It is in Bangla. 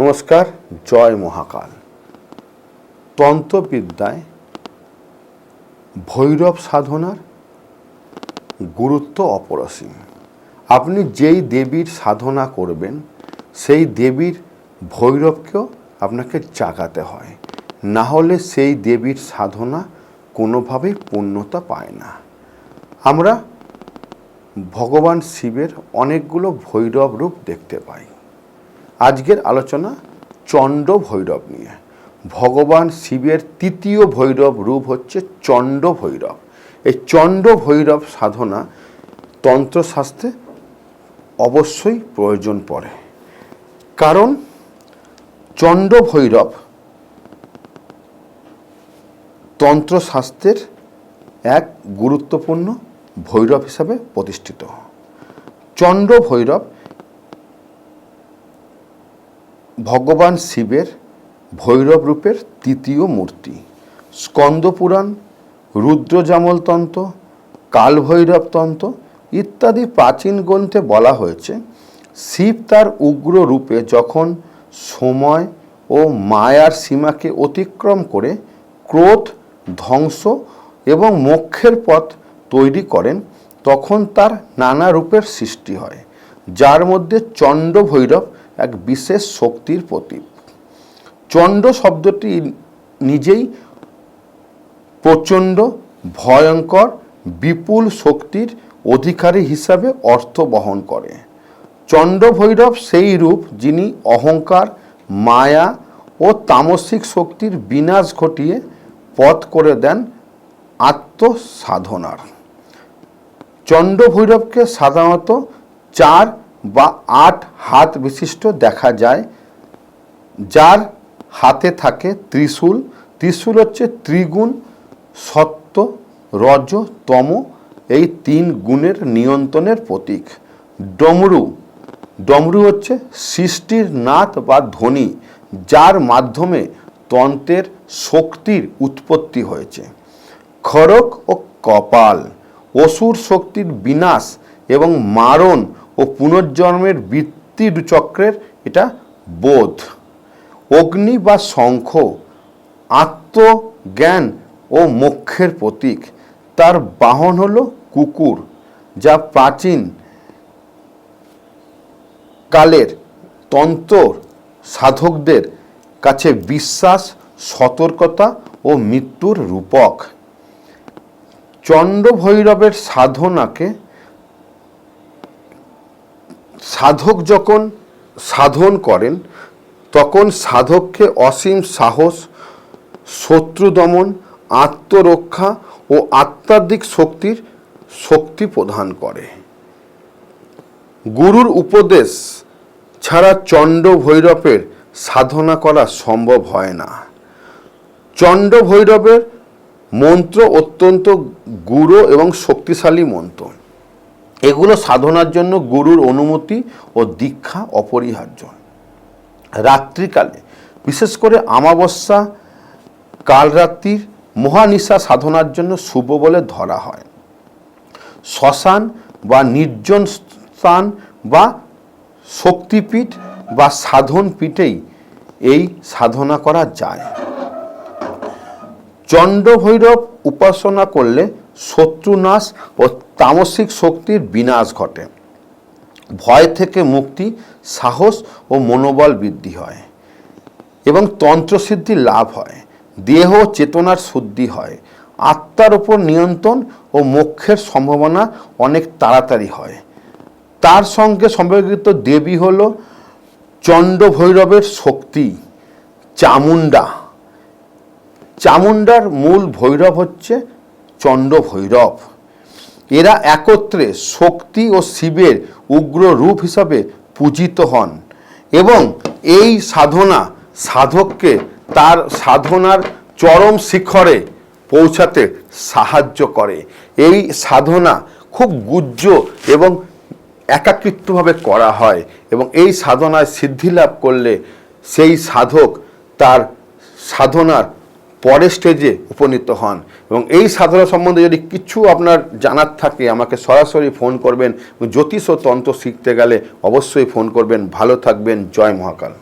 নমস্কার, জয় মহাকাল। তন্ত্রবিদ্যায় ভৈরব সাধনার গুরুত্ব অপরসীম। আপনি যেই দেবীর সাধনা করবেন, সেই দেবীর ভৈরবকেও আপনাকে জাগাতে হয়। না হলে সেই দেবীর সাধনা কোনোভাবেই পূর্ণতা পায় না। আমরা ভগবান শিবের অনেকগুলো ভৈরব রূপ দেখতে পাই। আজকের আলোচনা চণ্ড ভৈরব নিয়ে। ভগবান শিবের তৃতীয় ভৈরব রূপ হচ্ছে চণ্ড ভৈরব এই চণ্ড ভৈরব সাধনা তন্ত্রশাস্ত্রে অবশ্যই প্রয়োজন পড়ে। কারণ চণ্ড ভৈরব তন্ত্রশাস্ত্রের এক গুরুত্বপূর্ণ ভৈরব হিসাবে প্রতিষ্ঠিত। চণ্ড ভৈরব ভগবান শিবের ভৈরব রূপের তৃতীয় মূর্তি। স্কন্দপুরাণ রুদ্রজামল তন্ত্র, কালভৈরব তন্ত্র ইত্যাদি প্রাচীন গ্রন্থে বলা হয়েছে। শিব তার উগ্র রূপে যখন সময় ও মায়ার সীমাকে অতিক্রম করে ক্রোধ, ধ্বংস এবং মোক্ষের পথ তৈরি করেন, তখন তার নানা রূপের সৃষ্টি হয়, যার মধ্যে চণ্ড ভৈরব এক বিশেষ শক্তির প্রতীক। চণ্ড শব্দটি নিজেই প্রচণ্ড, ভয়ঙ্কর, বিপুল শক্তির অধিকারী হিসাবে অর্থ বহন করে। চণ্ড ভৈরব সেই রূপ যিনি অহংকার, মায়া ও তামসিক শক্তির বিনাশ ঘটিয়ে পথ করে দেন আত্মসাধনার। চণ্ড ভৈরবকে সাধারণত চার বা আট হাত বিশিষ্ট দেখা যায়, যার হাতে থাকে ত্রিশূল। ত্রিশূল হচ্ছে ত্রিগুণ সত্য রজ, তম। এই তিন গুণের নিয়ন্ত্রণের প্রতীক। ডমরু। ডমরু হচ্ছে সৃষ্টির নাথ বা ধ্বনি, যার মাধ্যমে তন্ত্রের শক্তির উৎপত্তি হয়েছে। খড়ক ও কপাল, অসুর শক্তির বিনাশ এবং মারণ পুনর্জন্মের বৃত্তি চক্রের এটা বোধ। অগ্নি বা শঙ্খ, আত্মজ্ঞান ও মোক্ষের প্রতীক। তার বাহন হলো কুকুর, যা প্রাচীন কালের তন্ত্র সাধকদের কাছে বিশ্বাস, সতর্কতা ও মৃত্যুর রূপক। চণ্ড ভৈরবের সাধনাকে সাধক যখন সাধন করেন, তখন সাধককে অসীম সাহস, শত্রু দমন, আত্মরক্ষা ও আত্মাধিক শক্তির শক্তি প্রদান করে। গুরুর উপদেশ ছাড়া চণ্ড ভৈরবের সাধনা করা সম্ভব হয় না। চণ্ড ভৈরবের মন্ত্র অত্যন্ত গুরু এবং শক্তিশালী মন্ত্র। এগুলো সাধনার জন্য গুরুর অনুমতি ও দীক্ষা অপরিহার্য। রাত্রিকালে, বিশেষ করে আমাবস্যা কালরাত্রির মহানিশা সাধনার জন্য শুভ বলে ধরা হয়। শ্মশান বা নির্জন স্থান বা শক্তিপীঠ বা সাধন পীঠেই এই সাধনা করা যায়। চণ্ড ভৈরব উপাসনা করলে শত্রুনাশ ও তামসিক শক্তির বিনাশ ঘটে। ভয় থেকে মুক্তি, সাহস ও মনোবল বৃদ্ধি হয় এবং তন্ত্রসিদ্ধি লাভ হয়। দেহ চেতনার শুদ্ধি হয়। আত্মার উপর নিয়ন্ত্রণ ও মোক্ষের সম্ভাবনা অনেক তাড়াতাড়ি হয়। তার সঙ্গে সম্পর্কিত দেবী হল চণ্ড ভৈরবের শক্তি, চামুণ্ডা। চামুণ্ডার মূল ভৈরব হচ্ছে চণ্ড ভৈরব এরা একত্রে শক্তি ও শিবের উগ্র রূপ হিসাবে পূজিত হন এবং এই সাধনা সাধককে তার সাধনার চরম শিখরে পৌঁছাতে সাহায্য করে। এই সাধনা খুব গুজ্জ এবং একাকৃত্বভাবে করা হয় এবং এই সাধনায় সিদ্ধি লাভ করলে সেই সাধক তার সাধনার পরের স্টেজে উপনীত হন। এবং এই সাধনা সম্বন্ধে যদি কিছু আপনার জানার থাকে, আমাকে সরাসরি ফোন করবেন। জ্যোতিষ ও তন্ত্র শিখতে গেলে অবশ্যই ফোন করবেন। ভালো থাকবেন। জয় মহাকাল।